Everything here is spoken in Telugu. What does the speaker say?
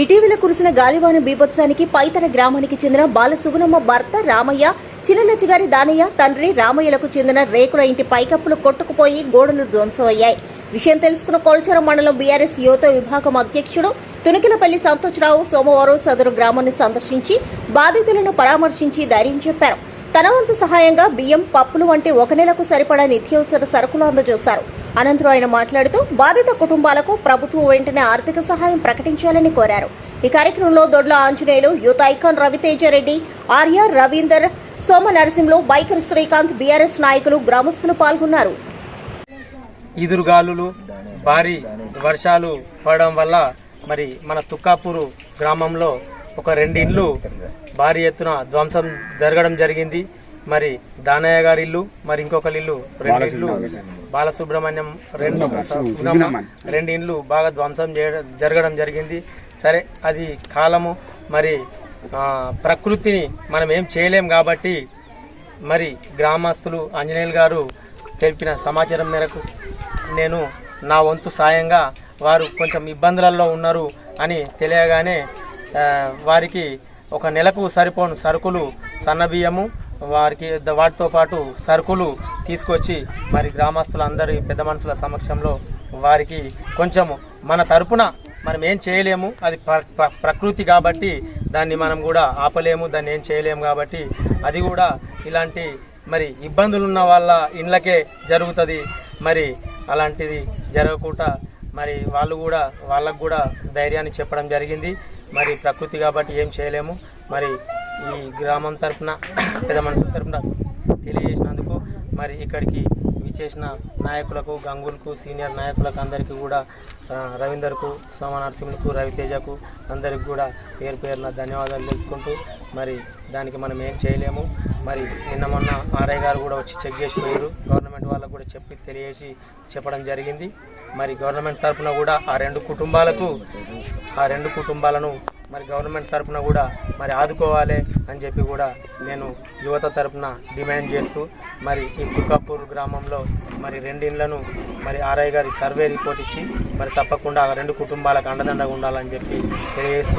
ఇటీవల కురిసిన గాలివాన బీభత్సానికి పైతర గ్రామానికి చెందిన బాల సుగుణమ్మ భర్త రామయ్య చిన్నలచ్చిగారి దానయ్య తండ్రి రామయ్యలకు చెందిన రేకుల ఇంటి పైకప్పులు కొట్టుకుపోయి గోడలు ధ్వంసమయ్యాయి. విషయం తెలుసుకున్న కోల్చరం మండలం బీఆర్ఎస్ యువత విభాగం అధ్యక్షుడు తునికిలపల్లి సంతోష్రావు సోమవారం సదరు గ్రామాన్ని సందర్శించి బాధితులను పరామర్శించి ధైర్యం చెప్పారు. తన వంతు సహాయంగా బియ్యం పప్పులు వంటి ఒక నెలకు సరిపడా నిత్యావసర సరుకులు అందజేశారు. అనంతరం ఆయన మాట్లాడుతూ బాధిత కుటుంబాలకు ప్రభుత్వం వెంటనే ఆర్థిక సహాయం ప్రకటించాలని కోరారు. ఈ కార్యక్రమంలో Dodla Anjaneyulu youth icon Raviteja Reddy Arya Ravinder Soma Narasimhulu biker Srikanth BRS నాయకులు గ్రామస్తులు పాల్గొన్నారు. ఈదురుగాలులు భారీ వర్షాలు పడడం వల్ల మరి మన తుక్కాపూరు గ్రామంలో ఒక రెండు ఇండ్లు భారీ ఎత్తున ధ్వంసం జరగడం జరిగింది. మరి దానయ్య గారి ఇల్లు మరి ఇంకొక ఇల్లు రెండు ఇల్లు బాలసుబ్రహ్మణ్యం రెండు రెండు ఇండ్లు బాగా ధ్వంసం చేయడం జరగడం జరిగింది. సరే అది కాలము. మరి ప్రకృతిని మనం ఏం చేయలేం కాబట్టి మరి గ్రామస్తులు ఆంజనేయులు గారు తెలిపిన సమాచారం మేరకు నేను నా వంతు సాయంగా వారు కొంచెం ఇబ్బందులలో ఉన్నారు అని తెలియగానే వారికి ఒక నెలకు సరిపోను సరుకులు సన్నబియ్యము వారికి వాటితో పాటు సరుకులు తీసుకొచ్చి మరి గ్రామస్తులందరి పెద్ద మనుషుల సమక్షంలో వారికి కొంచెము మన తరపున మనం ఏం చేయలేము అది ప్ర- ప్రకృతి కాబట్టి దాన్ని మనం కూడా ఆపలేము దాన్ని ఏం చేయలేము కాబట్టి అది కూడా ఇలాంటి మరి ఇబ్బందులు ఉన్న వాళ్ళ ఇండ్లకే జరుగుతుంది. మరి అలాంటిది జరగకుండా మరి వాళ్ళు కూడా వాళ్ళకు కూడా ధైర్యాన్ని చెప్పడం జరిగింది. మరి ప్రకృతి కాబట్టి ఏం చేయలేము. మరి ఈ గ్రామం తరఫున పెద్ద మనుషుల తరపున తెలియజేసినందుకు మరి ఇక్కడికి విచ్చేసిన నాయకులకు గంగులకు సీనియర్ నాయకులకు అందరికీ కూడా రవీందర్కు సోమ నరసింహకు రవితేజకు అందరికి కూడా పేరు పేరున ధన్యవాదాలు తెలుపుకుంటూ మరి దానికి మనం ఏం చేయలేము. మరి నిన్న మొన్న ఆర్ఐ గారు కూడా వచ్చి చెక్ చేసి పోయారు గవర్నమెంట్ వాళ్ళకు కూడా చెప్పి తెలియజేసి చెప్పడం జరిగింది. మరి గవర్నమెంట్ తరఫున కూడా ఆ రెండు కుటుంబాలకు ఆ రెండు కుటుంబాలను మరి గవర్నమెంట్ తరఫున కూడా మరి ఆదుకోవాలి అని చెప్పి కూడా నేను యువత తరఫున డిమాండ్ చేస్తూ మరి ఈ తుకాపూర్ గ్రామంలో మరి రెండిండ్లను మరి ఆర్ఐ గారి సర్వే రిపోర్ట్ ఇచ్చి మరి తప్పకుండా ఆ రెండు కుటుంబాలకు అండదండగా ఉండాలని చెప్పి తెలియజేస్తూ